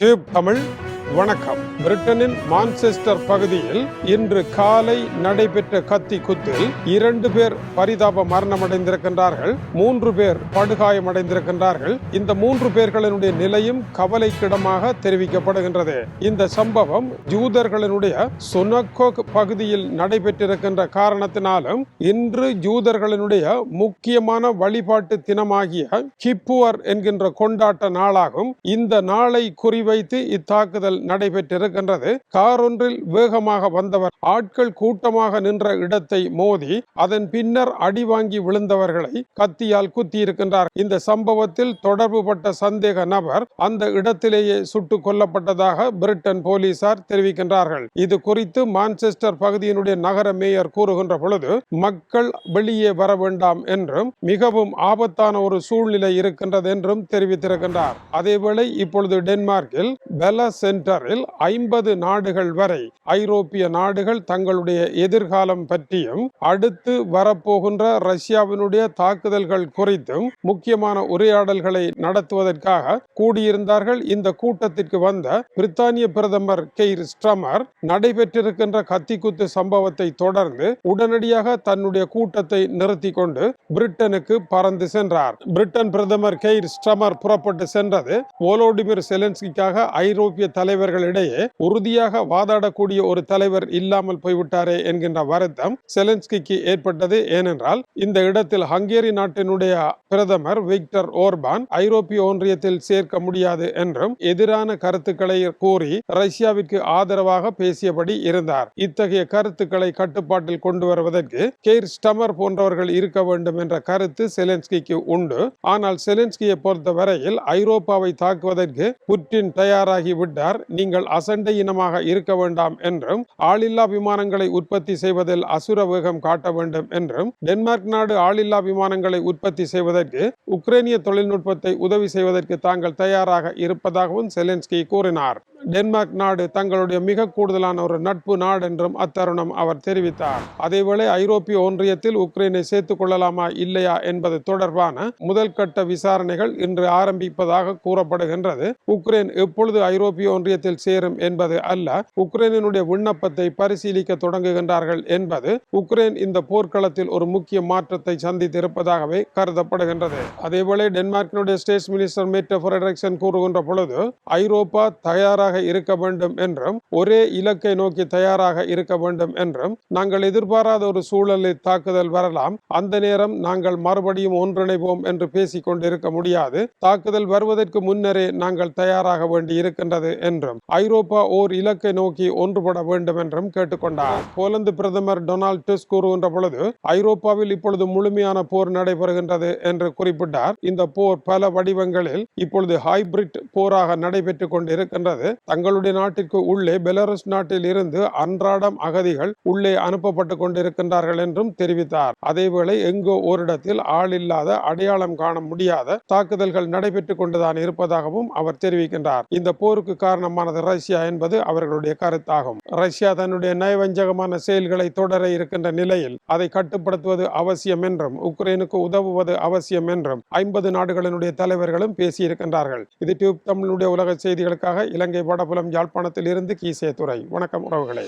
Tube Tamil. வணக்கம். பிரிட்டனின் Manchester பகுதியில் இன்று காலை நடைபெற்ற கத்தி குத்தில் இரண்டு பேர் பரிதாப மரணமடைந்திருக்கின்றார்கள் மூன்று பேர் படுகாயமடைந்திருக்கின்றார்கள். இந்த மூன்று பேர்களினுடைய நிலையும் கவலைக்கிடமாக தெரிவிக்கப்படுகின்றது. இந்த சம்பவம் ஜூதர்களினுடைய சுனக்கோக் பகுதியில் நடைபெற்றிருக்கின்ற காரணத்தினாலும் இன்று ஜூதர்களினுடைய முக்கியமான வழிபாட்டு தினமாகிய கிப்புவர் என்கின்ற கொண்டாட்ட நாளாகும். இந்த நாளை குறிவைத்து இத்தாக்குதல் நடைபெற்றிருக்கின்றது. கார் ஒன்றில் வேகமாக வந்தவர் ஆட்கள் கூட்டமாக நின்ற இடத்தை மோதி அதன் பின்னர் அடி வாங்கி விழுந்தவர்களை கத்தியால் குத்தியிருக்கின்றார். இந்த சம்பவத்தில் தொடர்புபட்ட சந்தேக நபர் அந்த இடத்திலேயே சுட்டுக் கொல்லப்பட்டதாக பிரிட்டன் போலீசார் தெரிவிக்கின்றார்கள். இது குறித்து மான்செஸ்டர் பகுதியினுடைய நகர மேயர் கூறுகின்ற பொழுது மக்கள் வெளியே வர வேண்டாம் என்றும் மிகவும் ஆபத்தான ஒரு சூழ்நிலை இருக்கின்றது என்றும் தெரிவித்திருக்கின்றார். அதேவேளை இப்பொழுது டென்மார்க்கில் பெல சென்டரில் ஐம்பது நாடுகள் வரை ஐரோப்பிய நாடுகள் தங்களுடைய எதிர்காலம் பற்றியும் அடுத்து வரப்போகின்ற ரஷ்யாவினுடைய தாக்குதல்கள் குறித்தும் முக்கியமான உரையாடல்களை நடத்துவதற்காக கூடியிருந்தார்கள். இந்த கூட்டத்திற்கு வந்த பிரித்தானிய பிரதமர் கெய்ர் ஸ்ட்ரமர் நடைபெற்றிருக்கின்ற கத்திக்குத்து சம்பவத்தை தொடர்ந்து உடனடியாக தன்னுடைய கூட்டத்தை நிறுத்தி கொண்டு பிரிட்டனுக்கு பறந்து சென்றார். பிரிட்டன் பிரதமர் கெய்ர் ஸ்ட்ரமர் புறப்பட்டு சென்றது. ஓலோடிமிர் செலன்ஸ்கிக்காக ஐரோப்பிய தலைவர்களிடையே உறுதியாக வாதாடக்கூடிய ஒரு தலைவர் இல்லாமல் போய்விட்டாரே என்கின்ற வருத்தம் செலன்ஸ்கிக்கு ஏற்பட்டது. ஏனென்றால் இந்த இடத்தில் ஹங்கேரி நாட்டினுடைய பிரதமர் விக்டர் ஓர்பான் ஐரோப்பிய ஒன்றியத்தில் சேர்க்க முடியாது என்றும் எதிரான கருத்துக்களை கூறி ரஷ்யாவிற்கு ஆதரவாக பேசியபடி இருந்தார். இத்தகைய கருத்துக்களை கட்டுப்பாட்டில் கொண்டு வருவதற்கு கேர் ஸ்டமர் போன்றவர்கள் இருக்க வேண்டும் என்ற கருத்து செலன்ஸ்கிக்கு உண்டு. ஆனால் செலன்ஸ்கியை பொறுத்தவரையில் ஐரோப்பாவை தாக்குவதற்கு புட்டின் தயாராகி விட்டார் நீங்கள் அசண்டை இனமாக இருக்க வேண்டாம் என்றும் ஆளில்லா விமானங்களை உற்பத்தி செய்வதில் அசுர வேகம் காட்ட வேண்டும் என்றும் டென்மார்க் நாடு ஆளில்லா விமானங்களை உற்பத்தி செய்வதற்கு உக்ரைனிய தொழில்நுட்பத்தை உதவி செய்வதற்கு தாங்கள் தயாராக இருப்பதாகவும் செலன்ஸ்கி கூறினார். டென்மார்க் நாடு தங்களுடைய மிக கூடுதலான ஒரு நட்பு நாடு என்றும் அத்தருணம் அவர் தெரிவித்தார். அதேவேளை ஐரோப்பிய ஒன்றியத்தில் உக்ரைனை சேர்த்துக் கொள்ளலாமா இல்லையா என்பது தொடர்பான முதல் கட்ட விசாரணைகள் இன்று ஆரம்பிப்பதாக கூறப்படுகின்றது. உக்ரைன் எப்பொழுது ஐரோப்பிய ஒன்றியத்தில் சேரும் என்பது அல்ல உக்ரைனினுடைய விண்ணப்பத்தை பரிசீலிக்க தொடங்குகின்றார்கள் என்பது உக்ரைன் இந்த போர்க்களத்தில் ஒரு முக்கிய மாற்றத்தை சந்தித்திருப்பதாகவே கருதப்படுகின்றது. அதேவேளை டென்மார்க்கினுடைய ஸ்டேட் மினிஸ்டர் மேட்ட கூறுகின்ற பொழுது ஐரோப்பா தயாராக தயாராக இருக்க வேண்டும் என்றும் ஒரே இலக்கை நோக்கி தயாராக இருக்க வேண்டும் என்றும் நாங்கள் எதிர்பாராத ஒரு சூழலில் தாக்குதல் வரலாம். அந்த நேரம் நாங்கள் மறுபடியும் ஒன்றிணைவோம் என்று பேசிக் கொண்டிருக்க முடியாது. தாக்குதல் வருவதற்கு முன்னரே நாங்கள் தயாராக வேண்டி இருக்கின்றது என்றும் ஐரோப்பா ஓர் இலக்கை நோக்கி ஒன்றுபட வேண்டும் என்றும் கேட்டுக்கொண்டார். போலந்து பிரதமர் டொனால்ட் டஸ்க் கூறுகின்ற பொழுது ஐரோப்பாவில் இப்பொழுது முழுமையான போர் நடைபெறுகின்றது என்று குறிப்பிட்டார். இந்த போர் பல வடிவங்களில் இப்பொழுது ஹைபிரிட் போராக நடைபெற்றுக் கொண்டிருக்கின்றது. தங்களுடைய நாட்டிற்கு உள்ளே பெலாரஸ் நாட்டில் இருந்து அன்றாடம் அகதிகள் உள்ளே அனுப்பப்பட்டு கொண்டிருக்கின்றார்கள் என்றும் தெரிவித்தார். அதேவேளை எங்கோ ஓரிடத்தில் ஆள் இல்லாத அடையாளம் காண முடியாத தாக்குதல்கள் நடைபெற்றுக் கொண்டுதான் இருப்பதாகவும் அவர் தெரிவிக்கின்றார். இந்த போருக்கு காரணமானது ரஷ்யா என்பது அவர்களுடைய கருத்தாகும். ரஷ்யா தன்னுடைய நயவஞ்சகமான செயல்களை தொடர இருக்கின்ற நிலையில் அதை கட்டுப்படுத்துவது அவசியம் என்றும் உக்ரைனுக்கு உதவுவது அவசியம் என்றும் ஐம்பது நாடுகளினுடைய தலைவர்களும் பேசியிருக்கின்றார்கள். இது டியூப் தமிழுடைய உலக செய்திகளுக்காக இலங்கை வடபுலம் யாழ்ப்பாணத்தில் இருந்து கீசே துறை வணக்கம் உறவுகளே